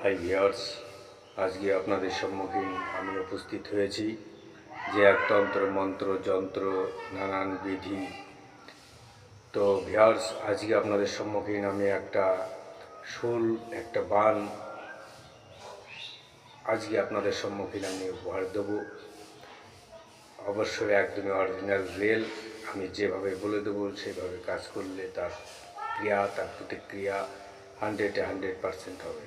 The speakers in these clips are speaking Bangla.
হাই ভিয়ার্স আজকে আপনাদের সম্মুখীন আমি উপস্থিত হয়েছি যে এক তন্ত্র, মন্ত্র, যন্ত্র, নানান বিধি। তো ভিয়ার্স আজকে আপনাদের সম্মুখীন আমি একটা শুল, একটা বান আজকে আপনাদের সম্মুখীন আমি উপহার দেবো। অবশ্যই একদমই অরিজিনাল রেল, আমি যেভাবে বলে দেবো সেভাবে কাজ করলে তার ক্রিয়া, তার প্রতিক্রিয়া হান্ড্রেডে হান্ড্রেড পারসেন্ট হবে।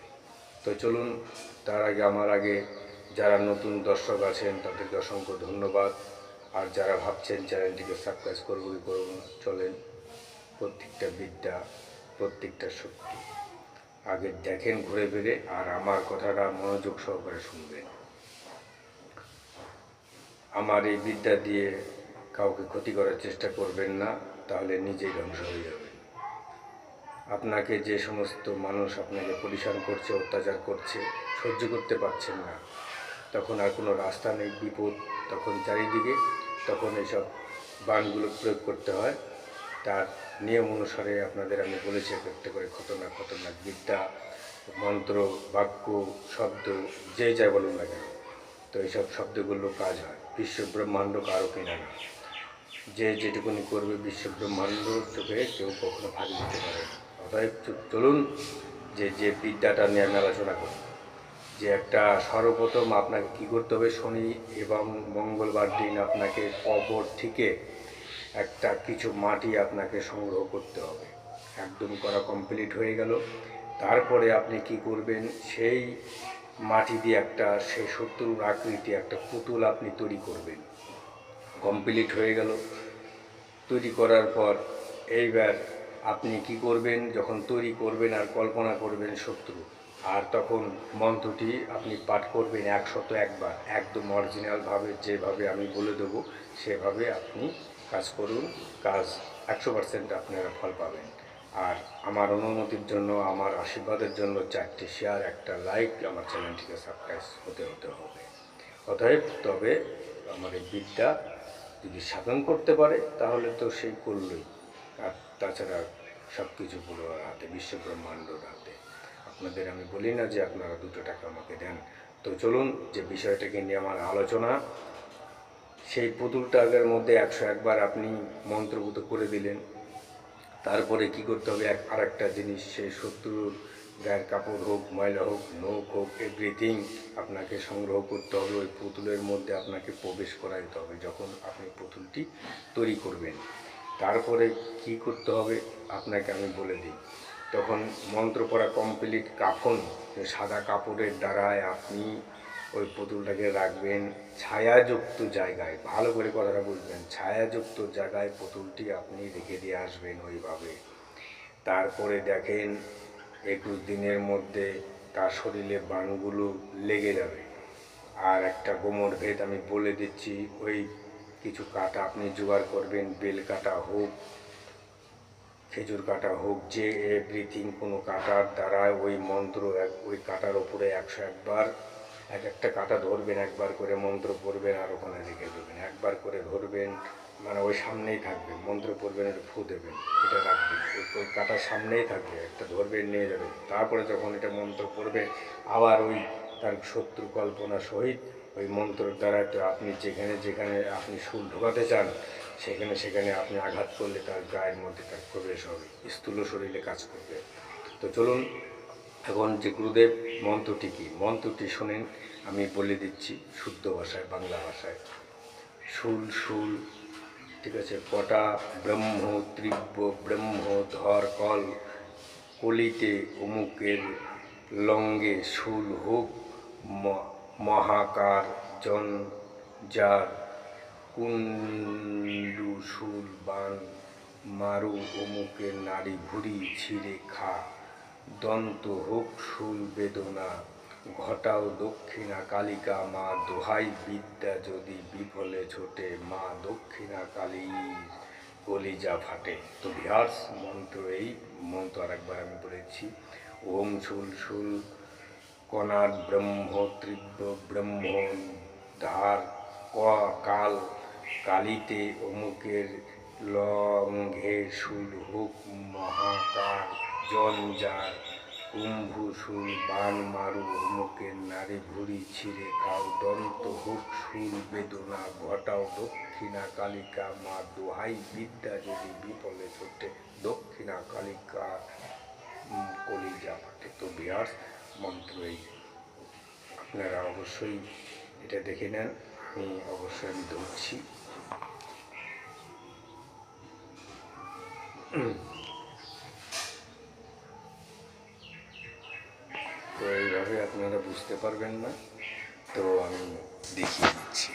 তো চলুন, তার আগে আমার আগে যারা নতুন দর্শক আছেন, তাদেরকে অসংখ্য ধন্যবাদ। আর যারা ভাবছেন চ্যানেলটিকে সাবস্ক্রাইব করব কি করব চলেন প্রত্যেকটা বিদ্যা, প্রত্যেকটা শক্তি আগে দেখেন, ঘুরে ফিরে, আর আমার কথাটা মনোযোগ সহকারে শুনবেন। আমার এই বিদ্যা দিয়ে কাউকে ক্ষতি করার চেষ্টা করবেন না, তাহলে নিজেই ধ্বংস হয়ে যাবেন আপনাকে যে সমস্ত মানুষ আপনাকে পরিশান করছে, অত্যাচার করছে, সহ্য করতে পারছেন না, তখন আর কোনো রাস্তা নেই, বিপদ তখন চারিদিকে, তখন এইসব বানগুলো প্রয়োগ করতে হয়। তার নিয়ম অনুসারে আপনাদের আমি বলেছি এক একটা করে খতরনাক খতরনাক বিদ্যা, মন্ত্র, বাক্য, শব্দ, যে যাই বলুন না কেন, তো এইসব শব্দগুলো কাজ হয়। বিশ্ব ব্রহ্মাণ্ড কারও কিনা না। যে যেটুকুনি করবে বিশ্ব ব্রহ্মাণ্ড চোখে কেউ কখনো ভাগ দিতে পারে না। চলুন যে যে বিদ্যাটা নিয়ে আমি আলোচনা করি। যে একটা সর্বপ্রথম আপনাকে কি করতে হবে, শনি এবং মঙ্গলবার দিন আপনাকে কবর থেকে একটা কিছু মাটি আপনাকে সংগ্রহ করতে হবে। একদম করা কমপ্লিট হয়ে গেল। তারপরে আপনি কি করবেন, সেই মাটি দিয়ে একটা, সেই শত্রুর আকৃতি, একটা পুতুল আপনি তৈরি করবেন। কমপ্লিট হয়ে গেল। তৈরি করার পর এইবার আপনি কি করবেন, যখন তৈরি করবেন আর কল্পনা করবেন শত্রু, আর তখন মন্ত্রটি আপনি পাঠ করবেন একশত একবার, একদম অরিজিনালভাবে যেভাবে আমি বলে দেবো, সেভাবে আপনি কাজ করুন, কাজ একশো পার্সেন্ট আপনারা ফল পাবেন। আর আমার অনুমতির জন্য, আমার আশীর্বাদের জন্য চারটি শেয়ার একটা লাইক আমার চ্যানেলটিকে সাবস্ক্রাইব হতে হতে হবে। অতএব, তবে আমার এই বিদ্যা যদি সাধন করতে পারে, তাহলে তো সেই করলই। আর তাছাড়া সব কিছু পুরো হাতে বিশ্ব ব্রহ্মাণ্ডর হাতে। আপনাদের আমি বলি না যে আপনারা দুটো টাকা আমাকে দেন। তো চলুন যে বিষয়টাকে নিয়ে আমার আলোচনা, সেই পুতুল পুতুলটার মধ্যে একশো একবার আপনি মন্ত্রভূত করে দিলেন। তারপরে কি করতে হবে? এক আর একটা জিনিস সেই শত্রুর গায়ের কাপড় হোক, ময়লা হোক, নখ হোক এভরিথিং আপনাকে সংগ্রহ করতে হবে। ওই পুতুলের মধ্যে আপনাকে প্রবেশ করাইতে হবে যখন আপনি পুতুলটি তৈরি করবেন। তারপরে কি করতে হবে, আপনাকে আমি বলে দিই। তখন মন্ত্র পড়া কমপ্লিট কাফন সাদা কাপড়ের দ্বারায় আপনি ওই পুতুলটাকে রাখবেন ছায়াযুক্ত জায়গায়। ভালো করে কথাটা বুঝবেন, ছায়াযুক্ত জায়গায় পুতুলটি আপনি রেখে দিয়ে আসবেন ওইভাবে। তারপরে দেখেন একুশ দিনের মধ্যে তার শরীরে বানগুলো লেগে যাবে। আর একটা গোমর ভেদ আমি বলে দিচ্ছি, ওই কিছু কাটা আপনি জোগাড় করবেন, বেল কাটা হোক, খেজুর কাটা হোক, যে এভরিথিং কোনো কাটার দ্বারা ওই মন্ত্র এক, ওই কাটার ওপরে একশো একবার, এক একটা কাটা ধরবেন, একবার করে মন্ত্র পড়বেন, আর ওখানে রেখে দেবেন। একবার করে ধরবেন মানে ওই সামনেই থাকবে, মন্ত্র পড়বেন এটা ফু দেবেন, এটা রাখবেন। ওই কাটার সামনেই থাকবে, একটা ধরবেন, নিয়ে যাবেন। তারপরে যখন এটা মন্ত্র পড়বে, আবার ওই তার শত্রু কল্পনা সহিত ওই মন্ত্রের দ্বারা তো আপনি যেখানে যেখানে আপনি সুর ঢোকাতে চান, সেখানে সেখানে আপনি আঘাত করলে তার গায়ের মধ্যে তার প্রবেশ হবে, স্থূল শরীরে কাজ করবে। তো চলুন, এখন যে গুরুদেব, মন্ত্রটি কি? মন্ত্রটি শোনেন, আমি বলে দিচ্ছি শুদ্ধ ভাষায়, বাংলা ভাষায়। শুল শুল, ঠিক আছে কটা ব্রহ্ম, তীব্র, ব্রহ্ম, ধর, কল, কলিতে অমুকের লঙ্গে শুল হোক মহাকার জন যার কুণ্ডু শুল বান মারু অমুকের নারী ভুড়ি ছিঁড়ে খা। দন্ত হোক শুল বেদনা, ঘটাও দক্ষিণা কালিকা। মা দোহাই বিদ্যা যদি বিফলে ছোটে, মা দক্ষিণা কালীর কলিজা ফাটে। তো বিহার্স, মন্ত্র এই, মন্ত্র আরেকবার আমি বলেছি ওম শুল শুল কণার ব্রহ্ম, তীব্র ব্রহ্ম ধার কাল, কালিতে অমুকের লঙ্ঘে শুল হুক মহাকার জঞ্জার কুম্ভু শুল, বান মারু অমুকের নারী ভুড়ি ছিঁড়ে খাও, দন্ত হুক শুল বেদনা, ঘটাও দক্ষিণা কালিকা, মা দোহাই বিদ্যা যদি বিপলে ছোটে, দক্ষিণা কালিকা কলিজা ফাটে। তো বিহার মন্ত্র এই আপনারা অবশ্যই এটা দেখে নেন, আমি অবশ্যই আমি ধরছি। তো এইভাবে আপনারা বুঝতে পারবেন না, তো আমি দেখিয়ে দিচ্ছি